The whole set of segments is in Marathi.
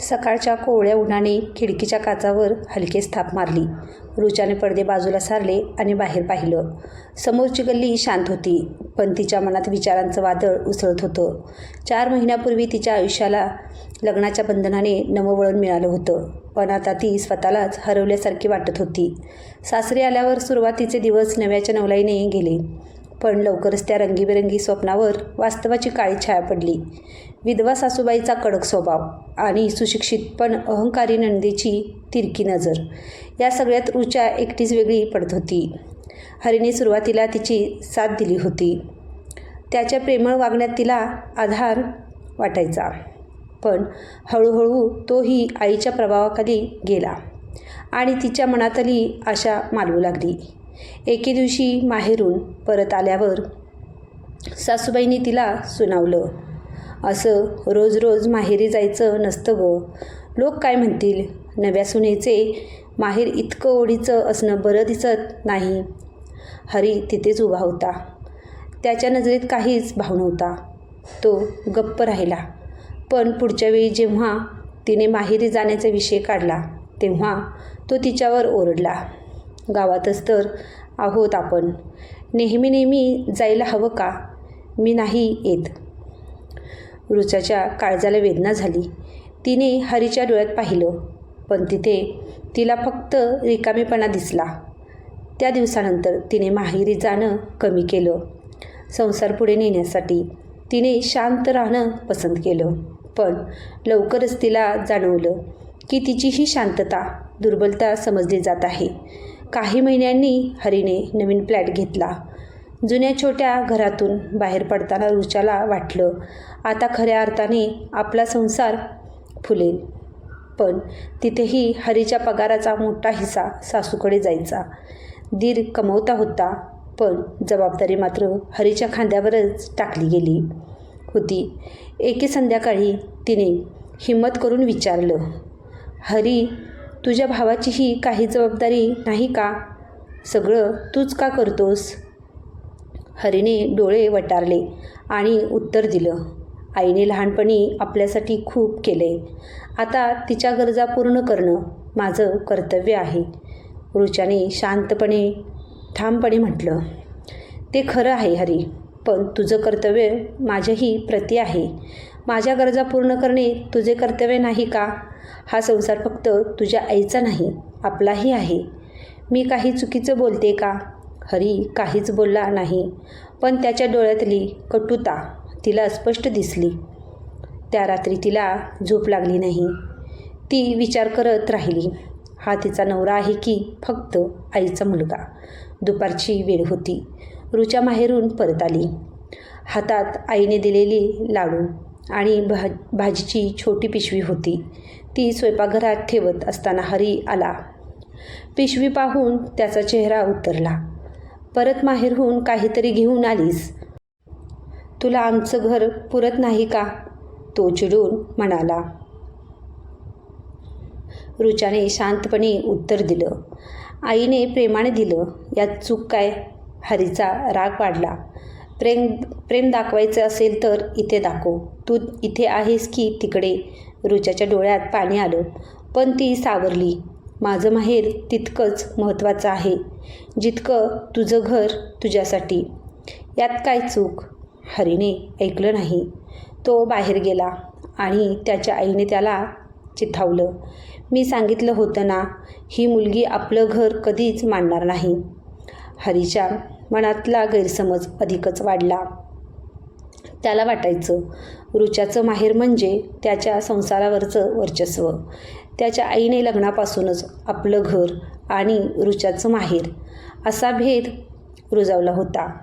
सकाळच्या कोवळ्या उन्हाने खिडकीच्या काचावर हलकेच थाप मारली. रुचाने पडदे बाजूला सारले आणि बाहेर पाहिलं. समोरची गल्ली शांत होती पण तिच्या मनात विचारांचं वादळ उसळत होतं. चार महिन्यापूर्वी तिच्या आयुष्याला लग्नाच्या बंधनाने नववळण मिळालं होतं पण आता ती स्वतःलाच हरवल्यासारखी वाटत होती. सासरी आल्यावर सुरुवातीचे दिवस नव्याच्या नवलाईने गेले. पण लवकरच त्या रंगीबेरंगी स्वप्नावर वास्तवाची काळी छाया पडली. विधवा सासूबाईचा कडक स्वभाव आणि सुशिक्षित पण अहंकारी नंदेची तिरकी नजर या सगळ्यात रुचा एकटीच वेगळी पडत होती. हरीने सुरुवातीला तिची साथ दिली होती. त्याच्या प्रेमळ वागण्यात तिला आधार वाटायचा पण हळूहळू तोही आईच्या प्रभावाखाली गेला आणि तिच्या मनातली आशा मालवू लागली. एके दिवशी माहेरून परत आल्यावर सासूबाईंनी तिला सुनावलं. असं रोज रोज माहेरी जायचं नसतं गं. लोक काय म्हणतील? नव्या सुनेचे माहेर इतकं ओढीचं असणं बरं दिसत नाही. हरी तिथेच उभा होता. त्याच्या नजरेत काहीच भाव नव्हता. तो गप्प राहिला. पण पुढच्या वेळी जेव्हा तिने माहेरी जाण्याचा विषय काढला तेव्हा तो तिच्यावर ओरडला. गावातच तर आहोत आपण. नेहमी नेहमी जायला हवं का? मी नाही येत. रुचाच्या काळजाला वेदना झाली. तिने हरीच्या डोळ्यात पाहिलं पण तिथे तिला फक्त रिकामेपणा दिसला. त्या दिवसानंतर तिने माहेरी जाणं कमी केलं. संसार पुढे नेण्यासाठी तिने शांत राहणं पसंत केलं. पण लवकरच तिला जाणवलं की तिची ही शांतता दुर्बलता समजली जात आहे. काही महिन्यांनी हरीने नवीन फ्लॅट घेतला. जुन्या छोट्या घरातून बाहेर पडताना रुचाला वाटलं आता खऱ्या अर्थाने आपला संसार फुलेल. पण तिथेही हरीच्या पगाराचा मोठा हिस्सा सासूकडे जायचा. दीर कमवता होता पण जबाबदारी मात्र हरीच्या खांद्यावरच टाकली गेली. होती. एके संध्याकाळी तिने हिम्मत करून विचारलं हरी तुझ्या भावाचीही काही जबाबदारी नाही का? सगळं तूच का करतोस? हरीने डोळे वटारले आणि उत्तर दिलं. आईने लहानपणी आपल्यासाठी खूप केले. आता तिच्या गरजा पूर्ण करणं माझं कर्तव्य आहे. रुचाने शांतपणे ठामपणे म्हटलं. ते खरं आहे हरी पण तुझं कर्तव्य माझ्याही प्रती आहे. माझ्या गरजा पूर्ण करणे तुझे कर्तव्य नाही का? हा संसार फक्त तुझ्या आईचा नाही आपलाही आहे. मी काही चुकीचं बोलते का? हरी काहीच बोलला नाही पण त्याच्या डोळ्यातली कटुता तिला स्पष्ट दिसली. त्या रात्री तिला झोप लागली नाही. ती विचार करत राहिली. हा तिचा नवरा आहे की फक्त आईचा मुलगा? दुपारची वेळ होती. रुचा माहेरून परत आली. हातात आईने दिलेली लाडू आणि भा भाजीची छोटी पिशवी होती. ती स्वयंपाकघरात ठेवत असताना हरी आला. पिशवी पाहून त्याचा चेहरा उतरला. परत माहेरहून काहीतरी घेऊन आलीस. तुला आमचं घर पुरत नाही का? तो चिडून म्हणाला. रुचाने शांतपणे उत्तर दिलं. आईने प्रेमाने दिलं. यात चूक काय? हरीचा राग वाढला. प्रेम प्रेम दाखवायचं असेल तर इथे दाखव. तू इथे आहेस की तिकडे? रुचाच्या डोळ्यात पाणी आलं. पण ती सावरली. माझं माहेर तितकंच महत्त्वाचं आहे. जितकं तुझं घर तुझ्यासाठी. यात काय चूक? हरीने ऐकलं नाही. तो बाहेर गेला आणि त्याच्या आईने त्याला चिथावलं. मी सांगितलं होतं ना ही मुलगी आपलं घर कधीच मांडणार नाही. हरीच्या मनातला गैरसमज अधिकच वाढला. त्याला वाटायचं ऋचाचं माहेर म्हणजे त्याच्या संसारावरचं वर्चस्व. त्याच्या आईने लग्नापासूनच आपलं घर आणि ऋचाचं माहेर असा भेद रुजवला होता.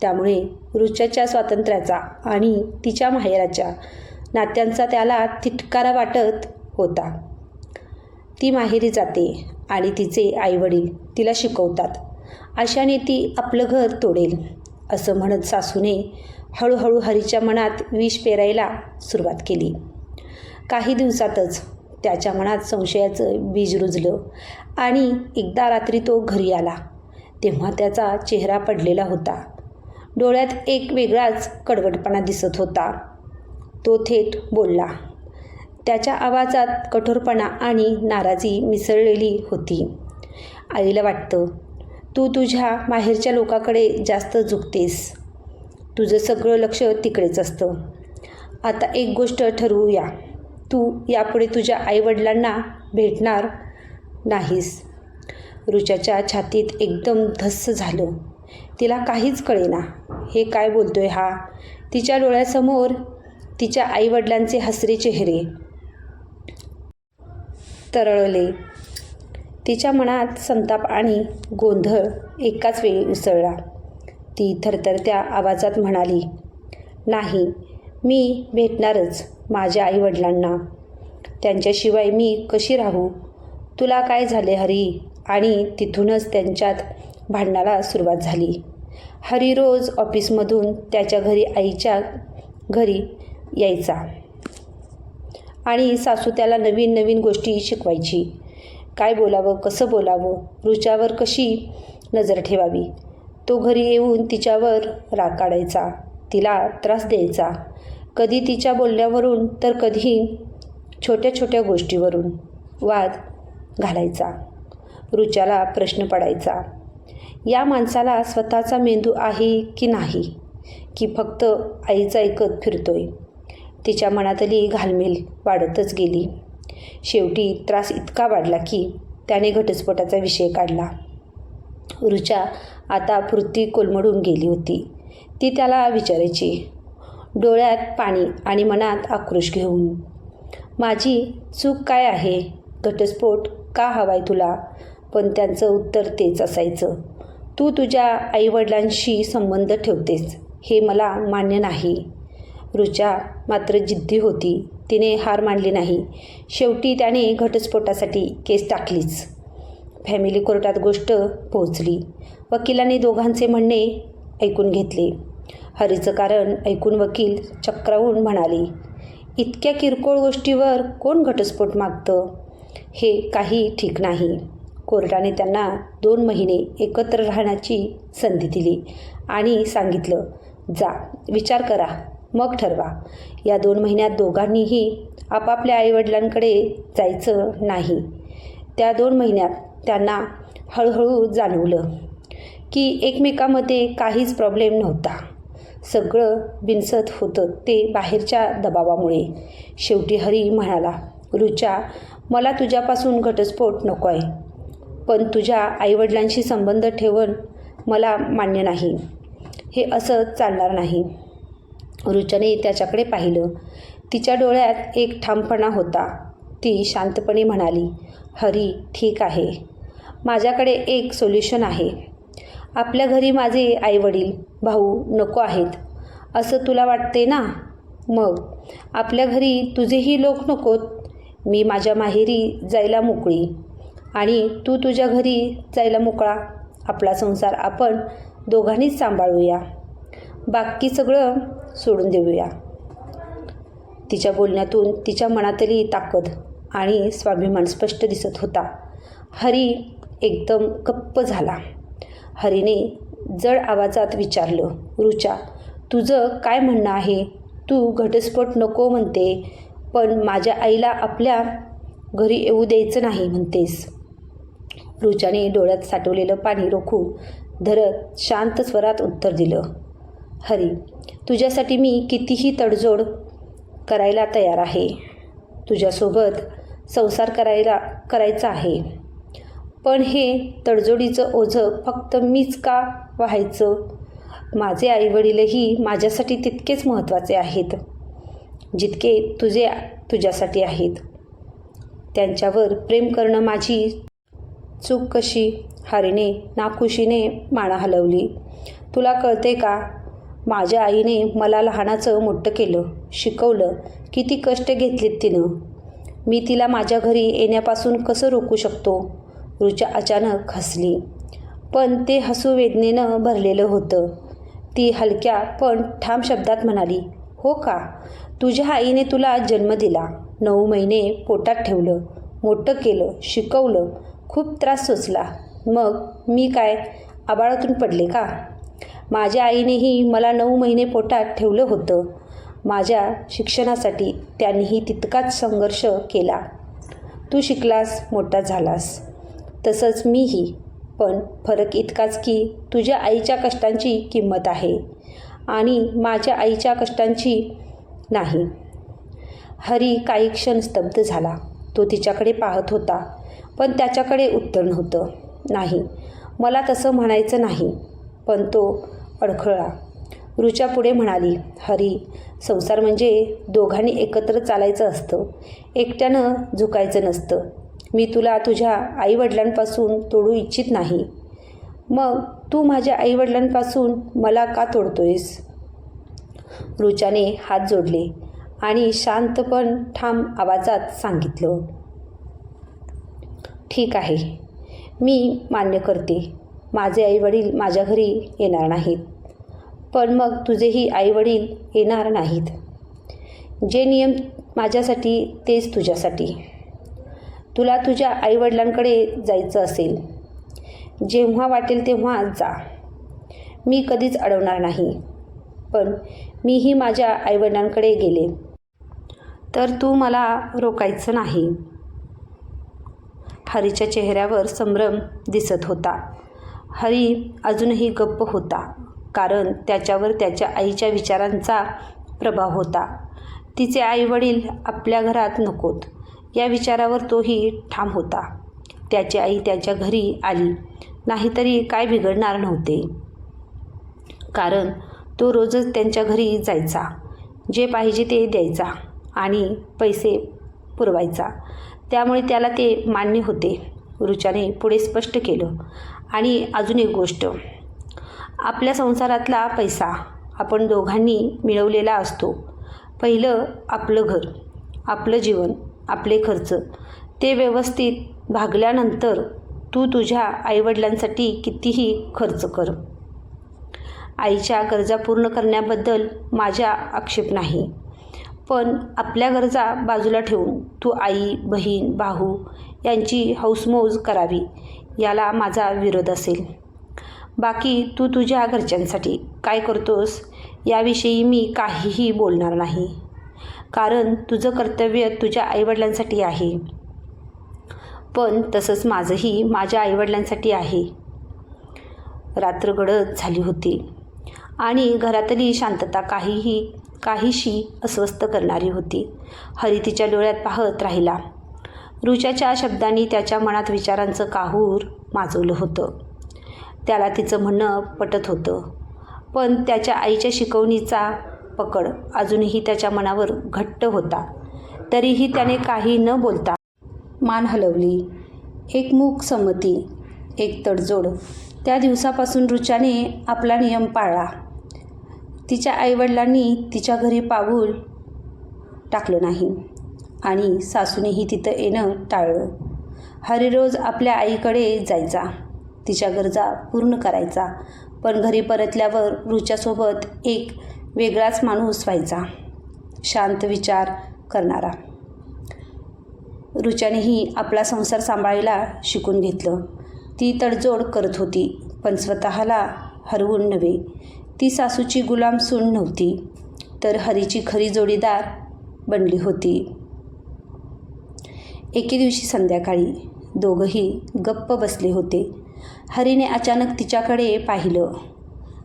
त्यामुळे ऋचाच्या स्वातंत्र्याचा आणि तिच्या माहेराच्या नात्यांचा त्याला तिटकारा वाटत होता. ती माहेरी जाते आणि तिचे आईवडील तिला शिकवतात. अशाने ती आपलं घर तोडेल असं म्हणत सासूने हळूहळू हरीच्या मनात विष पेरायला सुरुवात केली. काही दिवसातच त्याच्या मनात संशयाचं बीज रुजलं आणि एकदा रात्री तो घरी आला. तेव्हा त्याचा चेहरा पडलेला होता. डोळ्यात एक वेगळाच कडवटपणा दिसत होता. तो थेट बोलला. त्याच्या आवाजात कठोरपणा आणि नाराजी मिसळलेली होती. आईला वाटतं तू तुझ्या माहेरच्या लोकाकडे जास्त झुकतेस. तुझं सगळं लक्ष तिकडेच असतं. आता एक गोष्ट ठरवूया. तू यापुढे तुझ्या आईवडिलांना भेटणार नाहीस. रुचाच्या छातीत एकदम धस्स झालं. तिला काहीच कळेना. हे काय बोलतोय हा? तिच्या डोळ्यासमोर तिच्या आईवडिलांचे हसरे चेहरे तरळले. तिच्या मनात संताप आणि गोंधळ एकाच वेळी उसळला. ती थरथरत्या आवाजात म्हणाली नाही मी भेटणारच माझ्या आईवडिलांना. त्यांच्याशिवाय मी कशी राहू? तुला काय झाले हरी? आणि तिथूनच त्यांच्यात भांडणाला सुरुवात झाली. हरी रोज ऑफिसमधून त्याच्या घरी आईच्या घरी यायचा आणि सासू त्याला नवीन नवीन गोष्टी शिकवायची. काय बोलावं कसं बोलावं रुच्यावर कशी नजर ठेवावी? तो घरी येऊन तिच्यावर राग काढायचा तिला त्रास द्यायचा. कधी तिच्या बोलण्यावरून तर कधी छोट्या छोट्या गोष्टीवरून वाद घालायचा. रुचाला प्रश्न पडायचा या माणसाला स्वतःचा मेंदू आहे की नाही? की फक्त आईचं ऐकत फिरतोय? तिच्या मनातली घालमेल वाढतच गेली. शेवटी त्रास इतका वाढला की त्याने घटस्फोटाचा विषय काढला. रुचा आता पृथ्वी कोलमडून गेली होती. ती त्याला विचारायची डोळ्यात पाणी आणि मनात आक्रोश घेऊन माझी चूक काय आहे? घटस्फोट का हवाय तुला पण त्यांचं उत्तर तेच असायचं. तू तुझ्या आईवडिलांशी संबंध ठेवतेस हे मला मान्य नाही रुचा मात्र जिद्दी होती. तिने हार मानली नाही. शेवटी त्याने घटस्फोटासाठी केस टाकलीच. फॅमिली कोर्टात गोष्ट पोहोचली. वकिलांनी दोघांचे म्हणणे ऐकून घेतले. हरीचं कारण ऐकून वकील चक्रावून म्हणाले इतक्या किरकोळ गोष्टीवर कोण घटस्फोट मागतं? हे काही ठीक नाही. कोर्टाने त्यांना दोन महिने एकत्र राहण्याची संधी दिली आणि सांगितलं जा विचार करा. मग ठरवा. या दोन महिन्यात दोघांनीही आपापल्या आईवडिलांकडे जायचं नाही. त्या दोन महिन्यात त्यांना हळूहळू जाणवलं की एकमेकामध्ये काहीच प्रॉब्लेम नव्हता. सगळं बिनसत होतं ते बाहेरच्या दबावामुळे. शेवटी हरी म्हणाला रुचा मला तुझ्यापासून घटस्फोट नको आहे पण तुझ्या आईवडिलांशी संबंध ठेवण मला मान्य नाही. हे असं चालणार नाही. रुचने त्याच्याकडे पाहिलं. तिच्या डोळ्यात एक ठामपणा होता. ती शांतपणे म्हणाली हरी ठीक आहे. माझ्याकडे एक सोल्युशन आहे. आपल्या घरी माझे आईवडील भाऊ नको आहेत. असं तुला वाटते ना? मग आपल्या घरी तुझेही लोक नकोत. मी माझ्या माहेरी जायला मोकळी. आणि तू तुझ्या घरी जायला मोकळा. आपला संसार आपण दोघांनीच सांभाळूया. बाकी सगळं सोडून देऊया. तिच्या बोलण्यातून तिच्या मनातली ताकद आणि स्वाभिमान स्पष्ट दिसत होता. हरी एकदम गप्प झाला. हरीने जड आवाजात विचारलं रुचा तुझं काय म्हणणं आहे? तू घटस्फोट नको म्हणते पण माझ्या आईला आपल्या घरी येऊ द्यायचं नाही म्हणतेस. रुचाने डोळ्यात साठवलेलं पाणी रोखून धरत शांत स्वरात उत्तर दिलं. हरी तुझ्यासाठी मी कितीही तडजोड करायला तयार आहे. तुझ्यासोबत संसार करायला करायचा आहे. पण हे तडजोडीचं ओझं फक्त मीच का व्हायचं? माझे आईवडीलही माझ्यासाठी तितकेच महत्त्वाचे आहेत जितके तुझे तुझ्यासाठी आहेत. त्यांच्यावर प्रेम करणं माझी चूक कशी? हारीने नाखुशीने माळा हलवली. तुला कळते का? माझ्या आईने मला लहानाचं मोठं केलं शिकवलं. किती कष्ट घेतलीत तिनं. मी तिला माझ्या घरी येण्यापासून कसं रोखू शकतो? रुचा अचानक हसली. पण ते हसू वेदनेनं भरलेलं होतं. ती हलक्या पण ठाम शब्दात म्हणाली हो का? तुझ्या आईने तुला जन्म दिला. नऊ महिने पोटात ठेवलं. मोठं केलं शिकवलं. खूप त्रास सोचला. मग मी काय? आबाळातून पडले का? माझ्या आईनेही मला नऊ महिने पोटात ठेवलं होतं. माझ्या शिक्षणासाठी त्यांनीही तितकाच संघर्ष केला. तू शिकलास मोठा झालास. तसंच मीही. पण फरक इतकाच की तुझ्या आईच्या कष्टांची किंमत आहे आणि माझ्या आईच्या कष्टांची नाही. हरी काही क्षण स्तब्ध झाला. तो तिच्याकडे पाहत होता पण त्याच्याकडे उत्तर नव्हतं. नाही मला तसं म्हणायचं नाही. पण तो अडखळला. रुचा पुढे म्हणाली हरी संसार म्हणजे दोघांनी एकत्र चालायचं असतं. एकट्यानं झुकायचं नसतं. मी तुला तुझ्या आईवडिलांपासून तोडू इच्छित नाही. मग तू माझ्या आईवडिलांपासून मला का तोडतोयस? रुचाने हात जोडले आणि शांत पण ठाम आवाजात सांगितलं ठीक आहे. मी मान्य करते. माझे आईवडील माझ्या घरी येणार नाहीत. पण मग तुझेही आईवडील येणार नाहीत. जे नियम माझ्यासाठी तेच तुझ्यासाठी. तुला तुझ्या आईवडिलांकडे जायचं असेल. जेव्हा वाटेल तेव्हा जा. मी कधीच अडवणार नाही. पण मीही माझ्या आईवडिलांकडे गेले. तर तू मला रोकायचं नाही. हरीच्या चेहऱ्यावर संभ्रम दिसत होता. हरी अजूनही गप्प होता. कारण त्याच्यावर त्याच्या आईच्या विचारांचा प्रभाव होता. तिचे आईवडील आपल्या घरात नकोत. या विचारावर तोही ठाम होता. त्याची आई त्याच्या घरी आली. नाहीतरी काय बिघडणार नव्हते. कारण तो रोजच त्यांच्या घरी जायचा. जे पाहिजे ते द्यायचा आणि पैसे पुरवायचा. त्यामुळे त्याला ते मान्य होते. रुचाने पुढे स्पष्ट केलं. आणि अजून एक गोष्ट. आपल्या संसारातला पैसा आपण दोघांनी मिळवलेला असतो. पहिलं आपलं घर आपलं जीवन आपले खर्च. ते व्यवस्थित भागल्यानंतर तू तुझ्या आईवडिलांसाठी कितीही खर्च कर. आईच्या गरजा पूर्ण करण्याबद्दल माझ्या आक्षेप नाही. पण आपल्या गरजा बाजूला ठेवून तू आई बहीण भाऊ यांची हौसमौज करावी याला माझा विरोध असेल. बाकी तू तुझ्या घरच्यांसाठी काय करतोस याविषयी मी काहीही बोलणार नाही. कारण तुझं कर्तव्य तुझ्या आईवडिलांसाठी आहे. पण तसंच माझंही माझ्या आईवडिलांसाठी आहे. रात्र गडद झाली होती आणि घरातली शांतता काहीही काहीशी अस्वस्थ करणारी होती. हरी तिच्या डोळ्यात पाहत राहिला. रुचाच्या शब्दांनी त्याच्या मनात विचारांचं काहूर माजवलं होतं. त्याला तिचं म्हणणं पटत होतं. पण त्याच्या आईच्या शिकवणीचा पकड अजूनही त्याच्या मनावर घट्ट होता. तरीही त्याने काही न बोलता मान हलवली. एक मूक संमती एक तडजोड. त्या दिवसापासून रुचाने आपला नियम पाळला. तिच्या आईवडिलांनी तिच्या घरी पाऊल टाकलं नाही आणि सासूनेही तिथं येणं टाळलं. हरिरोज आपल्या आईकडे जायचा. तिच्या गरजा पूर्ण करायचा. पण घरी परतल्यावर रुच्यासोबत एक वेगळाच माणूस व्हायचा. शांत विचार करणारा. ऋचानेही आपला संसार सांभाळायला शिकून घेतलं. ती तडजोड करत होती पण स्वतःला हरवून नव्हे. ती सासूची गुलाम सून नव्हती तर हरीची खरी जोडीदार बनली होती. एके दिवशी संध्याकाळी दोघंही गप्प बसले होते. हरीने अचानक तिच्याकडे पाहिलं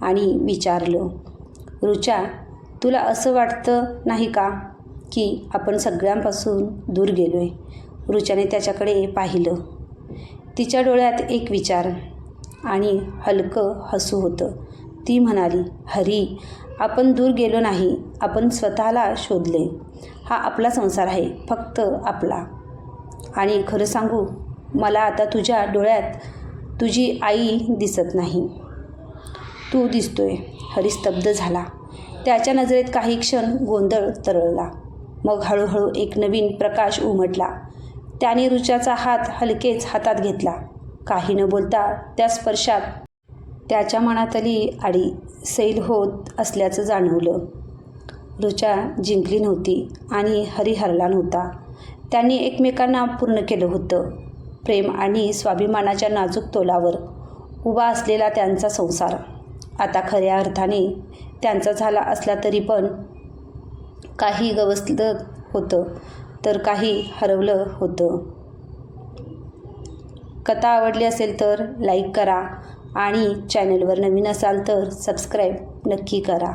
आणि विचारलं रुचा तुला असं वाटतं नाही का की आपण सगळ्यांपासून दूर गेलो आहे रुचाने त्याच्याकडे पाहिलं. तिच्या डोळ्यात एक विचार आणि हलकं हसू होतं. ती म्हणाली हरी आपण दूर गेलो नाही. आपण स्वतःला शोधले हा आपला संसार आहे फक्त आपला. आणि खरं सांगू मला आता तुझ्या डोळ्यात तुझी आई दिसत नाही. तू दिसतोय. हरी स्तब्ध झाला. त्याच्या नजरेत काही क्षण गोंधळ तरळला. मग हळूहळू एक नवीन प्रकाश उमटला. त्याने रुचाचा हात हलकेच हातात घेतला. काही न बोलता त्या स्पर्शात त्याच्या मनातली आडी सैल होत असल्याचं जाणवलं. रुचा जिंकली नव्हती आणि हरी हरला नव्हता. त्यांनी एकमेकांना पूर्ण केलं होतं. प्रेम आणि स्वाभिमानाच्या नाजूक तोलावर उभा असलेला त्यांचा संसार. आता खऱ्या अर्थाने त्यांचा झाला असला तरी पण काही गवसलं होतं तर काही हरवलं होतं. कथा आवडली असेल तर लाईक करा आणि चॅनलवर नवीन असाल तर सबस्क्राईब नक्की करा.